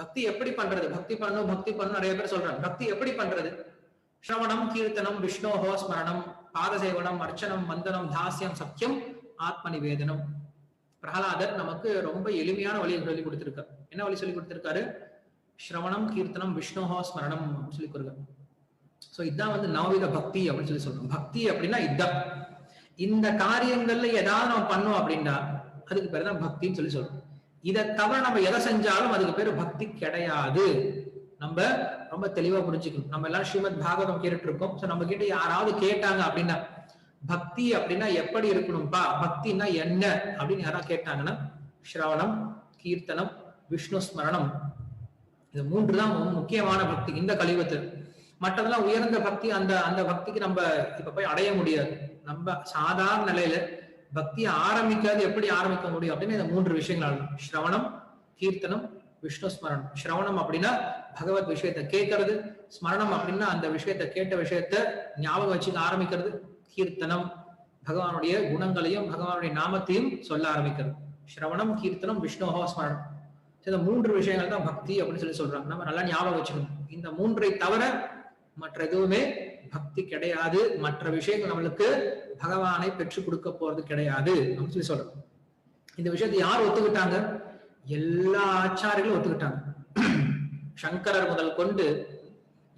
பக்தி எப்படி பண்றது? பக்தி பண்ணணும் பக்தி பண்ணணும் நிறைய பேர் சொல்றாங்க. பக்தி எப்படி பண்றது? ஸ்ரவணம் கீர்த்தனம் விஷ்ணோஹோ ஸ்மரணம் பாதசேவனம் அர்ச்சனம் மந்தனம் தாசியம் சத்தியம் ஆத்ம நிவேதனம் பிரகலாதர் நமக்கு ரொம்ப எளிமையான வழியை சொல்லி கொடுத்திருக்காரு. என்ன வழி சொல்லி கொடுத்திருக்காரு? ஸ்ரவணம் கீர்த்தனம் விஷ்ணோஹோ ஸ்மரணம் அப்படின்னு சொல்லி கொடுக்க சோ இதான் வந்து நவவித பக்தி அப்படின்னு சொல்லி சொல்றோம். பக்தி அப்படின்னா இதுதான் இந்த காரியங்கள்ல ஏதாவது நம்ம பண்ணோம் அப்படின்னா அதுக்கு பேர் தான் பக்தின்னு சொல்லி சொல்றோம். இதை தவிர நம்ம எதை செஞ்சாலும் அதுக்கு பேரு பக்தி கிடையாது. நம்ம ரொம்ப தெளிவா புரிஞ்சுக்கணும். நம்ம எல்லாம் ஸ்ரீமத் பாகவதம் கேட்டுட்டு இருக்கோம் சோ நம்ம கிட்ட யாராவது கேட்டாங்க அப்படின்னா பக்தி அப்படின்னா எப்படி இருக்கணும்பா? பக்தின்னா என்ன? அப்படின்னு யாராவது கேட்டாங்கன்னா ஸ்ரவணம் கீர்த்தனம் விஷ்ணு ஸ்மரணம். இது மூன்று தான் முக்கியமான பக்தி இந்த கலியுகத்தில். மற்றதெல்லாம் உயர்ந்த பக்தி அந்த அந்த பக்திக்கு நம்ம இப்ப போய் அடைய முடியாது. நம்ம சாதாரண நிலையில பக்தியை ஆரம்பிக்காது எப்படி ஆரம்பிக்க முடியும் அப்படின்னு இந்த மூன்று விஷயங்கள் ஸ்ரவணம் கீர்த்தனம் விஷ்ணு ஸ்மரணம். ஸ்ரவணம் அப்படின்னா பகவத் விஷயத்தை கேட்கறது. ஸ்மரணம் அப்படின்னா அந்த விஷயத்தை கேட்ட விஷயத்த ஞாபகம் வச்சு ஆரம்பிக்கிறது. கீர்த்தனம் பகவானுடைய குணங்களையும் பகவானுடைய நாமத்தையும் சொல்ல ஆரம்பிக்கிறது. ஸ்ரவணம் கீர்த்தனம் விஷ்ணோஹோ ஸ்மரணம். இந்த மூன்று விஷயங்கள் தான் பக்தி அப்படின்னு சொல்லி சொல்றாங்க. நம்ம நல்லா ஞாபகம் வச்சுக்கணும். இந்த மூன்றை தவிர மற்ற எதுவுமே பக்தி கிடையாது. மற்ற விஷயங்கள் நம்மளுக்கு பகவானை பெற்றுக் கொடுக்க போறது கிடையாது அப்படின்னு சொல்லி சொல்றோம். இந்த விஷயத்தை யார் ஒத்துக்கிட்டாங்க? எல்லா ஆச்சாரிகளும் ஒத்துக்கிட்டாங்க. சங்கரர் முதல் கொண்டு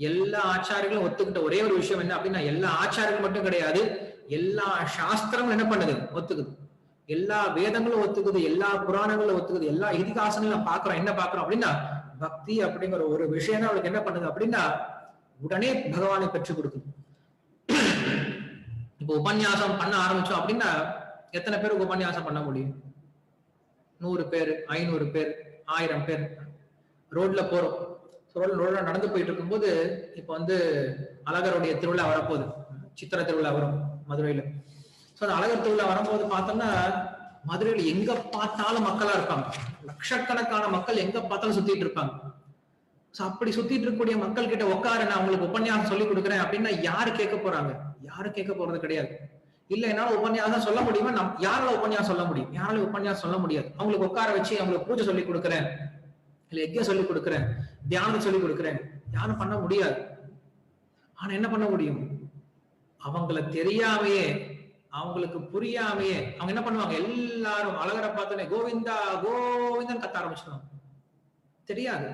எல்லா ஆச்சாரிகளும் ஒத்துக்கிட்ட ஒரே ஒரு விஷயம் என்ன அப்படின்னா எல்லா ஆச்சாரிகள் மட்டும் கிடையாது எல்லா சாஸ்திரமும் என்ன பண்ணுது? ஒத்துக்குது. எல்லா வேதங்களும் ஒத்துக்குது எல்லா புராணங்களும் ஒத்துக்குது எல்லா இதிகாசங்களும் பாக்குறோம் என்ன பாக்குறோம் அப்படின்னா பக்தி அப்படிங்கிற ஒரு விஷயம் அவளுக்கு என்ன பண்ணுது அப்படின்னா உடனே பகவானை பெற்றுக் கொடுக்கும். இப்போ உபன்யாசம் பண்ண ஆரம்பிச்சோம் அப்படின்னா எத்தனை பேருக்கு உபன்யாசம் பண்ண முடியும்? நூறு பேர் ஐநூறு பேர் ஆயிரம் பேர் ரோட்ல போறோம். ரோட்ல ரோட்ல நடந்து போயிட்டு இருக்கும்போது இப்போ வந்து அழகருடைய திருவிழா வரப்போகுது. சித்திர திருவிழா வரும் மதுரையில. சோ அந்த அழகர் திருவிழா வரும்போது பார்த்தோம்னா மதுரையில எங்க பார்த்தாலும் மக்களா இருப்பாங்க. லட்சக்கணக்கான மக்கள் எங்க பார்த்தாலும் சுத்திட்டு இருப்பாங்க. சோ அப்படி சுத்திட்டு இருக்கக்கூடிய மக்கள் கிட்ட உட்கார நான் உங்களுக்கு உபன்யாசம் சொல்லி கொடுக்குறேன் அப்படின்னா யாரு கேட்க போறாங்க? யாரும் கேட்க போறது கிடையாது. இல்ல என்னால உபன்யாசம் சொல்ல முடியுமா? நம் யாரால உபன்யாசம் சொல்ல முடியும்? யாரால உபன்யாசம் சொல்ல முடியாது. அவங்களுக்கு உட்கார வச்சு அவங்களுக்கு பூஜை சொல்லி கொடுக்குறேன். இல்ல எக்கே சொல்லி கொடுக்குறேன். தியானம் சொல்லி கொடுக்குறேன். யாரும் பண்ண முடியாது. ஆனா என்ன பண்ண முடியும்? அவங்கள தெரியாமையே அவங்களுக்கு புரியாமையே அவங்க என்ன பண்ணுவாங்க? எல்லாரும் அழகரை பார்த்தோன்னே கோவிந்தா கோவிந்தன் கத்த ஆரம்பிச்சிருவாங்க. தெரியாது.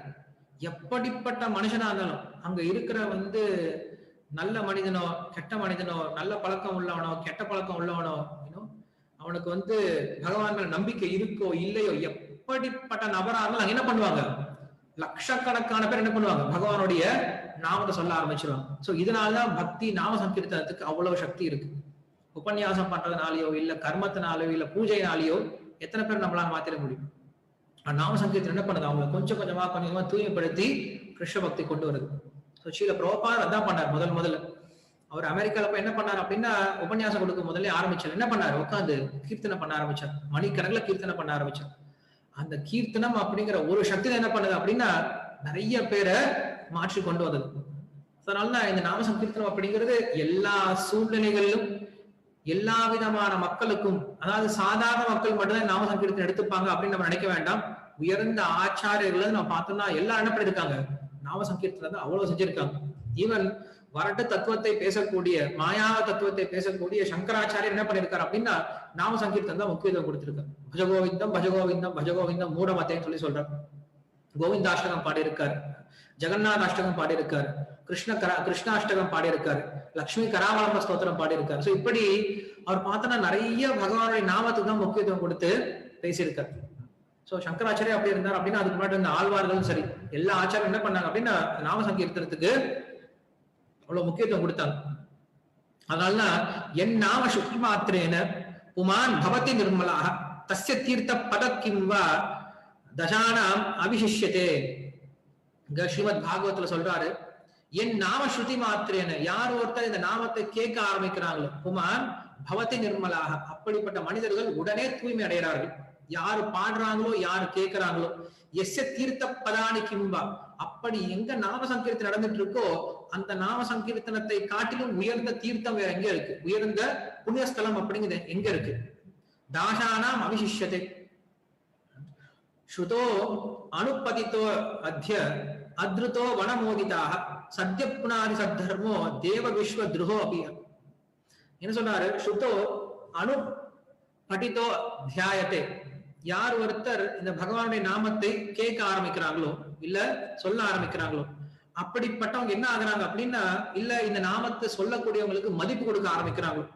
எப்படிப்பட்ட மனுஷனா இருந்தாலும் அங்க இருக்கிற வந்து நல்ல மனிதனோ கெட்ட மனிதனோ நல்ல பழக்கம் உள்ளவனோ கெட்ட பழக்கம் உள்ளவனோ அப்படின்னோ அவனுக்கு வந்து பகவான் மேல நம்பிக்கை இருக்கோ இல்லையோ எப்படிப்பட்ட நபரா இருந்தாலும் என்ன பண்ணுவாங்க? லட்சக்கணக்கான பேர் என்ன பண்ணுவாங்க? பகவானுடைய நாமத்தை சொல்ல ஆரம்பிச்சிருவாங்க. சோ இதனாலதான் பக்தி நாம சங்கீர்த்தனத்துக்கு அவ்வளவு சக்தி இருக்கு. உபன்யாசம் பண்றதுனாலயோ இல்ல கர்மத்தினாலயோ இல்ல பூஜைனாலயோ எத்தனை பேர் நம்மளால மாத்திர முடியும்? நாம சங்கீர்த்தனம் என்ன பண்ணுது? அவங்க கொஞ்சம் கொஞ்சமா கொஞ்சம் கொஞ்சமா தூய்மைப்படுத்தி கிருஷ்ண பக்தி கொண்டு வருது. ஸோ ஸ்ரீல அதான் பண்ணார் முதல் முதல்ல. அவர் அமெரிக்கால போய் என்ன பண்ணார் அப்படின்னா உபன்யாசம் கொடுக்க முதல்ல ஆரம்பிச்சார். என்ன பண்ணார்? உட்காந்து கீர்த்தனை பண்ண ஆரம்பிச்சார். மணிக்கணக்கில் கீர்த்தனை பண்ண ஆரம்பிச்சார். அந்த கீர்த்தனம் அப்படிங்கிற ஒரு சக்தியில என்ன பண்ணுது அப்படின்னா நிறைய பேரை மாற்றி கொண்டு வந்தது. அதனால தான் இந்த நாம சங்கீர்த்தனம் அப்படிங்கிறது எல்லா சூழ்நிலைகளிலும் எல்லா விதமான மக்களுக்கும் அதாவது சாதாரண மக்கள் மட்டும்தான் நாம சங்கீர்த்தனம் எடுத்துப்பாங்க அப்படின்னு நம்ம நினைக்க வேண்டாம். உயர்ந்த ஆச்சாரியர்கள் நம்ம பார்த்தோம்னா எல்லாம் என்ன பண்ணிருக்காங்க நாம சங்கீர்த்தனை தான் அவ்வளவு செஞ்சிருக்காங்க. ஈவன் வரட்டு தத்துவத்தை பேசக்கூடிய மாயா தத்துவத்தை பேசக்கூடிய சங்கராச்சாரியர் என்ன பண்ணிருக்காரு அப்படின்னா நாம சங்கீர்த்தன் தான் முக்கியத்துவம் கொடுத்திருக்காரு. பஜகோவிந்தம் பஜகோவிந்தம் பஜகோவிந்தம் மூடமத்தைன்னு சொல்லி சொல்றாரு. கோவிந்தாஷ்டகம் பாடியிருக்காரு. ஜெகநாத அஷ்டகம் பாடியிருக்காரு. கிருஷ்ண கரா கிருஷ்ணாஷ்டகம் பாடியிருக்காரு. லக்ஷ்மி கராவலம்ப ஸ்தோத்திரம் பாடியிருக்காரு. ஸோ இப்படி அவர் பார்த்தோன்னா நிறைய பகவானுடைய நாமத்துக்கு தான் முக்கியத்துவம் கொடுத்து பேசியிருக்காரு. ஸோ சங்கராச்சாரியா அப்படி இருந்தார் அப்படின்னா அதுக்கு முன்னாடி இருந்த ஆழ்வார்களும் சரி எல்லா ஆச்சாரம் என்ன பண்ணாங்க அப்படின்னா நாம சங்கீர்த்தனத்துக்கு அவ்வளவு முக்கியத்துவம் கொடுத்தாங்க. அதனாலதான் என் நாம சுக்தி மாத்திரேன புமான் பவதி நிர்மலாக தஸ்ய தீர்த்த பதக்கிம்வா தசானாம் அபிஷிஷ்யத்தே இங்க ஸ்ரீமத் பாகவத்துல சொல்றாரு என் நாம ஸ்ருதி மாத்திரேன. யார் ஒருத்தர் இந்த நாமத்தை கேட்க ஆரம்பிக்கிறாங்களோ? குமார் பவதி நிர்மலாக. அப்படிப்பட்ட மனிதர்கள் உடனே தூய்மை அடைகிறார்கள். யாரு பாடுறாங்களோ யாரு கேட்கிறாங்களோ? எஸ்ய தீர்த்த பதானி கிம்பா அப்படி எங்க நாம சங்கீர்த்தனம் நடந்துட்டு இருக்கோ அந்த நாம சங்கீர்த்தனத்தை காட்டிலும் உயர்ந்த தீர்த்தம் வேற எங்க இருக்கு? உயர்ந்த புண்ணியஸ்தலம் அப்படிங்கிறது எங்க இருக்கு? தாசானாம் அவிசிஷ்யத்தை ஸ்ருதோ அனுப்பதித்தோ அத்திய அத்ருதோ வனமோதிதாக. சத்ய சத்தர்மோ தேவ விஸ்வ துருகோ அப்படியா என்ன சொன்னாரு? ஸ்ருதோ அனு படித்தோ தியாயத்தே யார் ஒருத்தர் இந்த பகவானுடைய நாமத்தை கேட்க ஆரம்பிக்கிறாங்களோ இல்ல சொல்ல ஆரம்பிக்கிறாங்களோ அப்படிப்பட்டவங்க என்ன ஆகுறாங்க அப்படின்னா இல்ல இந்த நாமத்தை சொல்லக்கூடியவங்களுக்கு மதிப்பு கொடுக்க ஆரம்பிக்கிறாங்களோ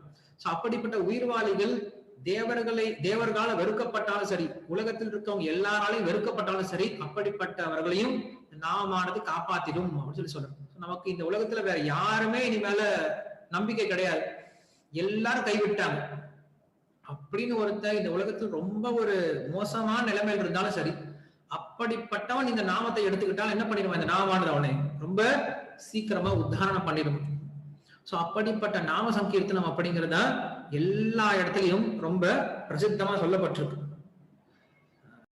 சோ அப்படிப்பட்ட உயிர்வாளிகள் தேவர்களை தேவர்களால வெறுக்கப்பட்டாலும் சரி உலகத்தில் இருக்கவங்க எல்லாராலையும் வெறுக்கப்பட்டாலும் சரி அப்படிப்பட்டவர்களையும் இந்த நாமமானது காப்பாத்திடும் அப்படின்னு சொல்லி சொல்றோம் நமக்கு இந்த உலகத்துல வேற யாருமே இனிமேல நம்பிக்கை கிடையாது. எல்லாரும் கைவிட்டாங்க. அப்படின்னு ஒருத்தன் இந்த உலகத்தில் ரொம்ப ஒரு மோசமான நிலைமையில் இருந்தாலும் சரி அப்படிப்பட்டவன் இந்த நாமத்தை எடுத்துக்கிட்டால் என்ன பண்ணிடுவான்? இந்த நாமானது அவனை. ரொம்ப சீக்கிரமா உத்தாரணம் பண்ணிடும். சோ அப்படிப்பட்ட நாம சங்கீர்த்தனம் அப்படிங்கறத எல்லா இடத்துலயும் ரொம்ப பிரசித்தமா சொல்லப்பட்டிருக்கு.